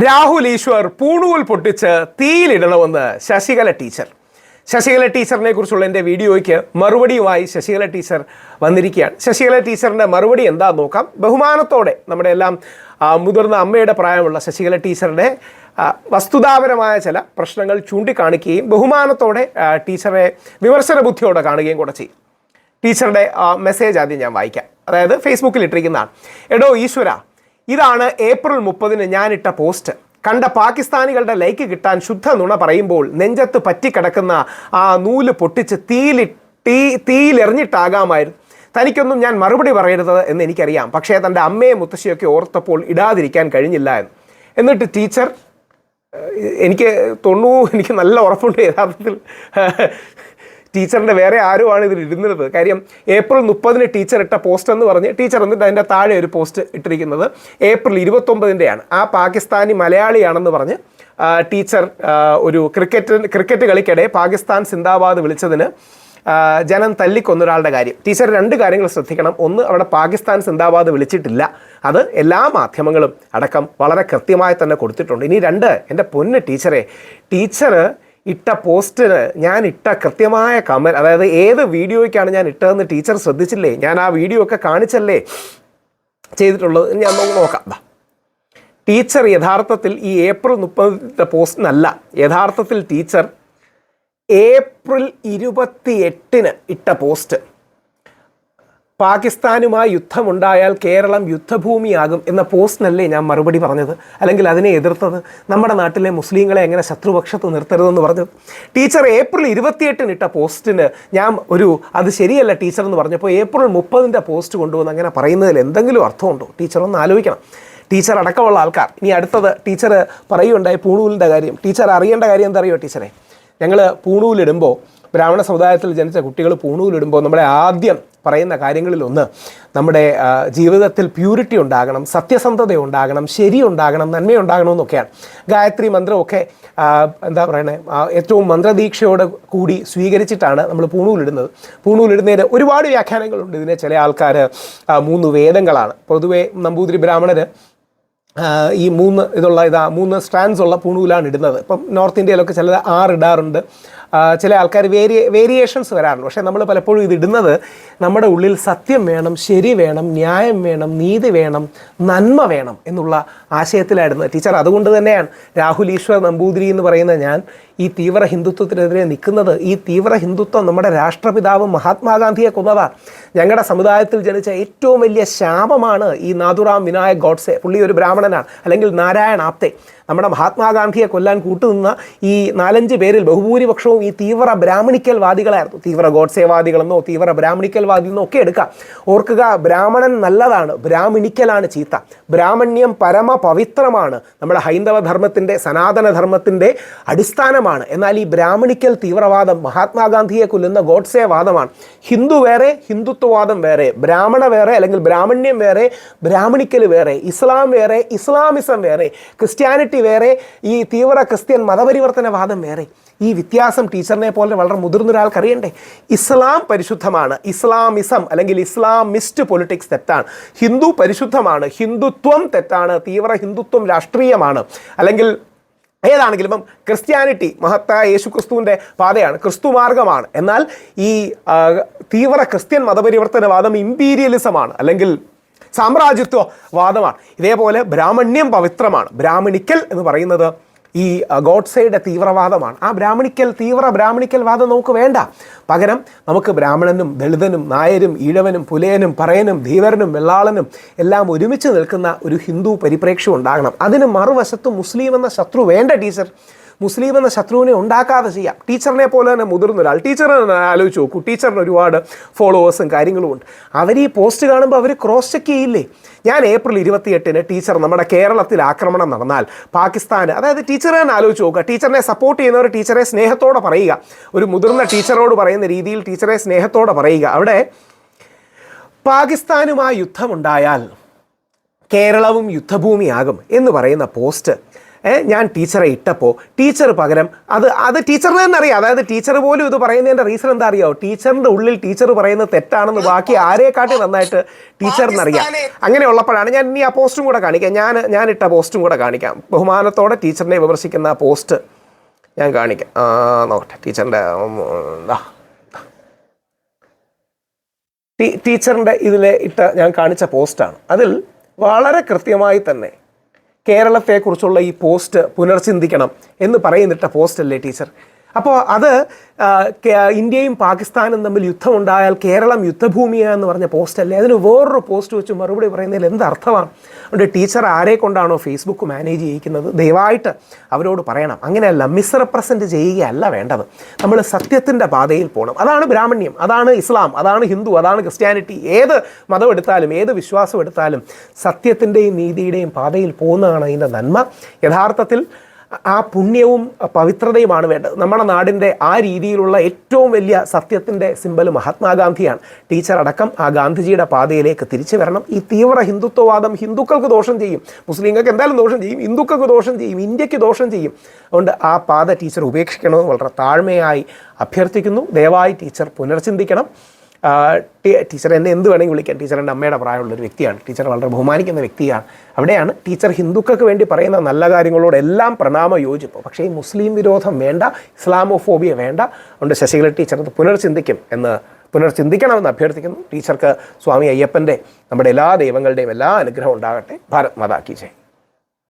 രാഹുൽ ഈശ്വർ പൂണൂൽ പൊട്ടിച്ച് തീയിലിടണമെന്ന് ശശികല ടീച്ചർ. ശശികല ടീച്ചറിനെ കുറിച്ചുള്ള എന്റെ വീഡിയോയ്ക്ക് മറുപടിയുമായി ശശികല ടീച്ചർ വന്നിരിക്കുകയാണ്. ശശികല ടീച്ചറിന്റെ മറുപടി എന്താ നോക്കാം. ബഹുമാനത്തോടെ നമ്മുടെ എല്ലാം മുതിർന്ന അമ്മയുടെ പ്രായമുള്ള ശശികല ടീച്ചറുടെ വസ്തുതാപരമായ ചില പ്രശ്നങ്ങൾ ചൂണ്ടിക്കാണിക്കുകയും ബഹുമാനത്തോടെ ടീച്ചറെ വിമർശന ബുദ്ധിയോടെ കാണുകയും കൂടെ ചെയ്യും. ടീച്ചറുടെ മെസ്സേജ് ആദ്യം ഞാൻ വായിക്കാം. അതായത് ഫേസ്ബുക്കിൽ ഇട്ടിരിക്കുന്നതാണ്. എടോ ഈശ്വര ഇതാണ് ഏപ്രിൽ മുപ്പതിന് ഞാനിട്ട പോസ്റ്റ്. കണ്ട പാകിസ്ഥാനികളുടെ ലൈക്ക് കിട്ടാൻ ശുദ്ധ നുണ പറയുമ്പോൾ നെഞ്ചത്ത് പറ്റിക്കിടക്കുന്ന ആ നൂൽ പൊട്ടിച്ച് തീയിലി തീ തീയിലെറിഞ്ഞിട്ടാകാമായിരുന്നു തനിക്കൊന്നും ഞാൻ മറുപടി പറയരുത് എന്ന് എനിക്കറിയാം. പക്ഷേ തന്റെ അമ്മയെ മുത്തശ്ശിയൊക്കെ ഓർത്തപ്പോൾ ഇടാതിരിക്കാൻ കഴിഞ്ഞില്ല എന്ന്. എന്നിട്ട് ടീച്ചർ എനിക്ക് തൊണ്ണൂ എനിക്ക് നല്ല ഉറപ്പുണ്ട് യഥാർത്ഥത്തിൽ. ടീച്ചറിന്റെ വേറെ ആരും ആണ് ഇതിൽ ഇരുന്നത്? കാര്യം ഏപ്രിൽ മുപ്പതിന് ടീച്ചർ ഇട്ട പോസ്റ്റ് എന്ന് പറഞ്ഞ് ടീച്ചർ എന്നിട്ട് അതിന്റെ താഴെ ഒരു പോസ്റ്റ് ഇട്ടിരിക്കുന്നത് ഏപ്രിൽ ഇരുപത്തൊമ്പതിന്റെയാണ് ആ പാകിസ്ഥാനി മലയാളിയാണെന്ന് പറഞ്ഞ് ടീച്ചർ ഒരു ക്രിക്കറ്റ് ക്രിക്കറ്റ് കളിക്കിടെ പാകിസ്ഥാൻ സിന്ദാബാദ് വിളിച്ചതിന് ജനം തല്ലിക്കൊന്നൊരാളുടെ കാര്യം. ടീച്ചർ രണ്ട് കാര്യങ്ങൾ ശ്രദ്ധിക്കണം. ഒന്ന് അവിടെ പാകിസ്ഥാൻ സിന്ദാബാദ് വിളിച്ചിട്ടില്ല. അത് എല്ലാ മാധ്യമങ്ങളും അടക്കം വളരെ കൃത്യമായി തന്നെ കൊടുത്തിട്ടുണ്ട്. ഇനി രണ്ട് എന്റെ പൊന്ന് ടീച്ചറെ ടീച്ചർ ഇട്ട പോസ്റ്റിന് ഞാൻ ഇട്ട കൃത്യമായ കമന്റ് അതായത് ഏത് വീഡിയോയ്ക്കാണ് ഞാൻ ഇട്ടതെന്ന് ടീച്ചർ ശ്രദ്ധിച്ചില്ലേ? ഞാൻ ആ വീഡിയോ ഒക്കെ കാണിച്ചല്ലേ ചെയ്തിട്ടുള്ളത്? ഞാൻ നോക്കാം. ടീച്ചർ യഥാർത്ഥത്തിൽ ഈ ഏപ്രിൽ മുപ്പതിന്റെ പോസ്റ്റിനല്ല യഥാർത്ഥത്തിൽ ടീച്ചർ ഏപ്രിൽ ഇരുപത്തി എട്ടിന് ഇട്ട പോസ്റ്റ്. പാകിസ്ഥാനുമായി യുദ്ധമുണ്ടായാൽ കേരളം യുദ്ധഭൂമിയാകും എന്ന പോസ്റ്റിനല്ലേ ഞാൻ മറുപടി പറഞ്ഞത്? അല്ലെങ്കിൽ അതിനെ എതിർത്തത്? നമ്മുടെ നാട്ടിലെ മുസ്ലിങ്ങളെ എങ്ങനെ ശത്രുപക്ഷത്ത് നിർത്തരുതെന്ന് പറഞ്ഞു? ടീച്ചർ ഏപ്രിൽ ഇരുപത്തിയെട്ടിന് ഇട്ട പോസ്റ്റിന് ഞാൻ ഒരു അത് ശരിയല്ല ടീച്ചർ എന്ന് പറഞ്ഞപ്പോൾ ഏപ്രിൽ മുപ്പതിന്റെ പോസ്റ്റ് കൊണ്ടുവന്ന് അങ്ങനെ പറയുന്നതിൽ എന്തെങ്കിലും അർത്ഥമുണ്ടോ? ടീച്ചർ ഒന്ന് ആലോചിക്കണം. ടീച്ചർ അടക്കമുള്ള ആൾക്കാർ. ഇനി അടുത്തത് ടീച്ചർ പറയുകയുണ്ടായി പൂണൂലിന്റെ കാര്യം. ടീച്ചർ അറിയേണ്ട കാര്യം എന്താ അറിയോ ടീച്ചറെ? ഞങ്ങൾ പൂണൂലിടുമ്പോൾ ബ്രാഹ്മണ സമുദായത്തിൽ ജനിച്ച കുട്ടികൾ പൂണൂലിടുമ്പോൾ നമ്മളെ ആദ്യം പറയുന്ന കാര്യങ്ങളിലൊന്ന് നമ്മുടെ ജീവിതത്തിൽ പ്യൂരിറ്റി ഉണ്ടാകണം സത്യസന്ധത ഉണ്ടാകണം ശരി ഉണ്ടാകണം നന്മയുണ്ടാകണം എന്നൊക്കെയാണ്. ഗായത്രി മന്ത്രമൊക്കെ എന്താ പറയണേ ഏറ്റവും മന്ത്രദീക്ഷയോട് കൂടി സ്വീകരിച്ചിട്ടാണ് നമ്മൾ പൂണൂലിടുന്നത്. പൂണൂലിടുന്നതിന് ഒരുപാട് വ്യാഖ്യാനങ്ങളുണ്ട്. ഇതിനെ ചില ആൾക്കാർ മൂന്ന് വേദങ്ങളാണ്. പൊതുവേ നമ്പൂതിരി ബ്രാഹ്മണർ ഈ മൂന്ന് ഇതുള്ള ഇതാ മൂന്ന് സ്ട്രാൻസ് ഉള്ള പൂണൂലാണ് ഇടുന്നത്. ഇപ്പം നോർത്ത് ഇന്ത്യയിലൊക്കെ ചിലത് ആറ് ഇടാറുണ്ട് ചില ആൾക്കാർ വേരിയ വേരിയേഷൻസ് വരാറുണ്ട്. പക്ഷേ നമ്മൾ പലപ്പോഴും ഇത് ഇടുന്നത് നമ്മുടെ ഉള്ളിൽ സത്യം വേണം ശരി വേണം ന്യായം വേണം നീതി വേണം നന്മ വേണം എന്നുള്ള ആശയത്തിലായിരുന്നു ടീച്ചർ. അതുകൊണ്ട് തന്നെയാണ് രാഹുൽ ഈശ്വർ നമ്പൂതിരി എന്ന് പറയുന്ന ഞാൻ ഈ തീവ്ര ഹിന്ദുത്വത്തിനെതിരെ നിൽക്കുന്നത്. ഈ തീവ്ര ഹിന്ദുത്വം നമ്മുടെ രാഷ്ട്രപിതാവ് മഹാത്മാഗാന്ധിയെ കൊന്നതാണ് ഞങ്ങളുടെ സമുദായത്തിൽ ജനിച്ച ഏറ്റവും വലിയ ശാപമാണ് ഈ നാഥുറാം വിനായക് ഗോഡ്സെ. പുള്ളി ഒരു ബ്രാഹ്മണനാണ്. അല്ലെങ്കിൽ നാരായണ ആപ്തെ. നമ്മുടെ മഹാത്മാഗാന്ധിയെ കൊല്ലാൻ കൂട്ടുനിന്ന ഈ നാലഞ്ച് പേരിൽ ബഹുഭൂരിപക്ഷവും ഈ തീവ്ര ബ്രാഹ്മണിക്കൽ വാദികളായിരുന്നു തീവ്ര ഗോഡ്സേവാദികളെന്നോ തീവ്ര ബ്രാഹ്മണിക്കൽ വാദി എന്നോ ഒക്കെ എടുക്കാം. ഓർക്കുക ബ്രാഹ്മണൻ നല്ലതാണ് ബ്രാഹ്മണിക്കലാണ് ചീത്ത. ബ്രാഹ്മണ്യം പരമ പവിത്രമാണ് നമ്മുടെ ഹൈന്ദവ ധർമ്മത്തിന്റെ സനാതന ധർമ്മത്തിന്റെ അടിസ്ഥാനമാണ്. എന്നാൽ ഈ ബ്രാഹ്മണിക്കൽ തീവ്രവാദം മഹാത്മാഗാന്ധിയെ കൊല്ലുന്ന ഗോഡ്സേവാദമാണ്. ഹിന്ദു വേറെ ഹിന്ദുത്വവാദം വേറെ ബ്രാഹ്മണ വേറെ അല്ലെങ്കിൽ ബ്രാഹ്മണ്യം വേറെ ബ്രാഹ്മണിക്കൽ വേറെ ഇസ്ലാം വേറെ ഇസ്ലാമിസം വേറെ ക്രിസ്ത്യാനിറ്റി വേറെ ഈ തീവ്ര ക്രിസ്ത്യൻ മതപരിവർത്തനവാദം വേറെ. ഈ വ്യത്യാസം ടീച്ചറിനെ പോലെ വളരെ മുതിർന്ന ഒരാൾക്ക് അറിയണ്ടേ ഇസ്ലാം പരിശുദ്ധമാണ്. ഇസ്ലാമിസം അല്ലെങ്കിൽ ഇസ്ലാമിസ്റ്റ് പൊളിറ്റിക്സ് തെറ്റാണ്. ഹിന്ദു പരിശുദ്ധമാണ്. ഹിന്ദുത്വം തെറ്റാണ്. തീവ്ര ഹിന്ദുത്വം രാഷ്ട്രീയമാണ്. അല്ലെങ്കിൽ ഏതാണെങ്കിലും ഇപ്പം ക്രിസ്ത്യാനിറ്റി മഹത്തായ യേശു ക്രിസ്തുവിന്റെ പാതയാണ്. ക്രിസ്തു മാർഗമാണ് എന്നാൽ ഈ തീവ്ര ക്രിസ്ത്യൻ മതപരിവർത്തനവാദം ഇമ്പീരിയലിസമാണ് അല്ലെങ്കിൽ സാമ്രാജ്യത്വ വാദമാണ്. ഇതേപോലെ ബ്രാഹ്മണ്യം പവിത്രമാണ്. ബ്രാഹ്മണിക്കൽ എന്ന് പറയുന്നത് ഈ ഗോഡ്സയുടെ തീവ്രവാദമാണ്. ആ ബ്രാഹ്മണിക്കൽ തീവ്ര ബ്രാഹ്മണിക്കൽ വാദം നമുക്ക് വേണ്ട. പകരം നമുക്ക് ബ്രാഹ്മണനും ദളിതനും നായരും ഈഴവനും പുലയനും പറയനും ധീവരനും വെള്ളാളനും എല്ലാം ഒരുമിച്ച് നിൽക്കുന്ന ഒരു ഹിന്ദു പരിപ്രേക്ഷ്യം ഉണ്ടാകണം. അതിന് മറുവശത്ത് മുസ്ലിം എന്ന ശത്രു വേണ്ട ടീച്ചർ. മുസ്ലിം എന്ന ശത്രുവിനെ ഉണ്ടാക്കാതെ ചെയ്യാം. ടീച്ചറിനെ പോലെ തന്നെ മുതിർന്ന ഒരാൾ ടീച്ചറിനെ ആലോചിച്ച് നോക്കൂ ടീച്ചറിന് ഒരുപാട് ഫോളോവേഴ്സും കാര്യങ്ങളും ഉണ്ട്. അവർ ഈ പോസ്റ്റ് കാണുമ്പോൾ അവർ ക്രോസ് ചെക്ക് ചെയ്യില്ലേ? ഞാൻ ഏപ്രിൽ ഇരുപത്തിയെട്ടിന് ടീച്ചർ നമ്മുടെ കേരളത്തിൽ ആക്രമണം നടന്നാൽ പാകിസ്ഥാന് അതായത് ടീച്ചറെ തന്നെ ആലോചിച്ച് നോക്കുക ടീച്ചറിനെ സപ്പോർട്ട് ചെയ്യുന്നവർ ടീച്ചറെ സ്നേഹത്തോടെ പറയുക. ഒരു മുതിർന്ന ടീച്ചറോട് പറയുന്ന രീതിയിൽ ടീച്ചറെ സ്നേഹത്തോടെ പറയുക. അവിടെ പാകിസ്ഥാനുമായി യുദ്ധമുണ്ടായാൽ കേരളവും യുദ്ധഭൂമിയാകും എന്ന് പറയുന്ന പോസ്റ്റ് ഞാൻ ടീച്ചറെ ഇട്ടപ്പോൾ ടീച്ചർ പകരം അത് അത് ടീച്ചറിന് തന്നെ അറിയാം. അതായത് ടീച്ചർ പോലും ഇത് പറയുന്നതിന്റെ റീസൺ എന്താ അറിയാമോ ടീച്ചറിന്റെ ഉള്ളിൽ ടീച്ചർ പറയുന്നത് തെറ്റാണെന്ന് ബാക്കി ആരെക്കാട്ടി നന്നായിട്ട് ടീച്ചറിനറിയാം അങ്ങനെ ഉള്ളപ്പോഴാണ് ഞാൻ ഇനി ആ പോസ്റ്റും കൂടെ കാണിക്കാം. ഞാൻ ഞാൻ ഇട്ട പോസ്റ്റും കൂടെ കാണിക്കാം. ബഹുമാനത്തോടെ ടീച്ചറിനെ വിമർശിക്കുന്ന ആ പോസ്റ്റ് ഞാൻ കാണിക്കാം. ആ നോക്കട്ടെ. ടീച്ചറിന്റെ ടീച്ചറിന്റെ ഇതിൽ ഇട്ട ഞാൻ കാണിച്ച പോസ്റ്റാണ്. അതിൽ വളരെ കൃത്യമായി തന്നെ കേരളത്തെക്കുറിച്ചുള്ള ഈ പോസ്റ്റ് പുനർചിന്തിക്കണം എന്ന് പറയുന്നിട്ട പോസ്റ്റല്ലേ ടീച്ചർ? അപ്പോൾ അത് ഇന്ത്യയും പാകിസ്ഥാനും തമ്മിൽ യുദ്ധമുണ്ടായാൽ കേരളം യുദ്ധഭൂമിയാണെന്ന് പറഞ്ഞ പോസ്റ്റ് പോസ്റ്റല്ലേ അതിന് വേറൊരു പോസ്റ്റ് വെച്ച് മറുപടി പറയുന്നതിൽ എന്ത് അർത്ഥമാണ്? അതുകൊണ്ട് ടീച്ചർ ആരെ കൊണ്ടാണോ ഫേസ്ബുക്ക് മാനേജ് ചെയ്യിക്കുന്നത്? ദയവായിട്ട് അവരോട് പറയണം. അങ്ങനെയല്ല മിസ്റെപ്രസെന്റ് ചെയ്യുകയല്ല വേണ്ടത്. നമ്മൾ സത്യത്തിന്റെ പാതയിൽ പോകണം. അതാണ് ബ്രാഹ്മണ്യം അതാണ് ഇസ്ലാം അതാണ് ഹിന്ദു അതാണ് ക്രിസ്ത്യാനിറ്റി. ഏത് മതം എടുത്താലും ഏത് വിശ്വാസം എടുത്താലും സത്യത്തിന്റെയും നീതിയുടെയും പാതയിൽ പോകുന്നതാണ് അതിന്റെ നന്മ. യഥാർത്ഥത്തിൽ ആ പുണ്യവും പവിത്രതയുമാണ് വേണ്ടത്. നമ്മുടെ നാടിന്റെ ആ രീതിയിലുള്ള ഏറ്റവും വലിയ സത്യത്തിന്റെ സിമ്പൽ മഹാത്മാഗാന്ധിയാണ്. ടീച്ചർ അടക്കം ആ ഗാന്ധിജിയുടെ പാതയിലേക്ക് തിരിച്ചു വരണം. ഈ തീവ്ര ഹിന്ദുത്വവാദം ഹിന്ദുക്കൾക്ക് ദോഷം ചെയ്യും. മുസ്ലിങ്ങൾക്ക് എന്തായാലും ദോഷം ചെയ്യും. ഹിന്ദുക്കൾക്ക് ദോഷം ചെയ്യും. ഇന്ത്യയ്ക്ക് ദോഷം ചെയ്യും. അതുകൊണ്ട് ആ പാത ടീച്ചർ ഉപേക്ഷിക്കണമെന്ന് വളരെ താഴ്മയായി അഭ്യർത്ഥിക്കുന്നു. ദയവായി ടീച്ചർ പുനർചിന്തിക്കണം. ടീച്ചർ എന്നെ എന്ത് വേണമെങ്കിൽ വിളിക്കാം. ടീച്ചർ എന്റെ അമ്മയുടെ പ്രായമുള്ള ഒരു വ്യക്തിയാണ്. ടീച്ചർ വളരെ ബഹുമാനിക്കുന്ന വ്യക്തിയാണ്. അവിടെയാണ് ടീച്ചർ ഹിന്ദുക്കൾക്ക് വേണ്ടി പറയുന്ന നല്ല കാര്യങ്ങളോടെല്ലാം പ്രണാമ യോജിപ്പ് പക്ഷേ ഈ മുസ്ലിം വിരോധം വേണ്ട ഇസ്ലാമോഫോബിയ വേണ്ട. അതുകൊണ്ട് ശശികല ടീച്ചർ അത് പുനർചിന്തിക്കും എന്ന് പുനർചിന്തിക്കണമെന്ന് അഭ്യർത്ഥിക്കുന്നു. ടീച്ചർക്ക് സ്വാമി അയ്യപ്പന്റെ നമ്മുടെ എല്ലാ ദൈവങ്ങളുടെയും എല്ലാ അനുഗ്രഹം ഉണ്ടാകട്ടെ. ഭാരത് മാതാ ജയ്.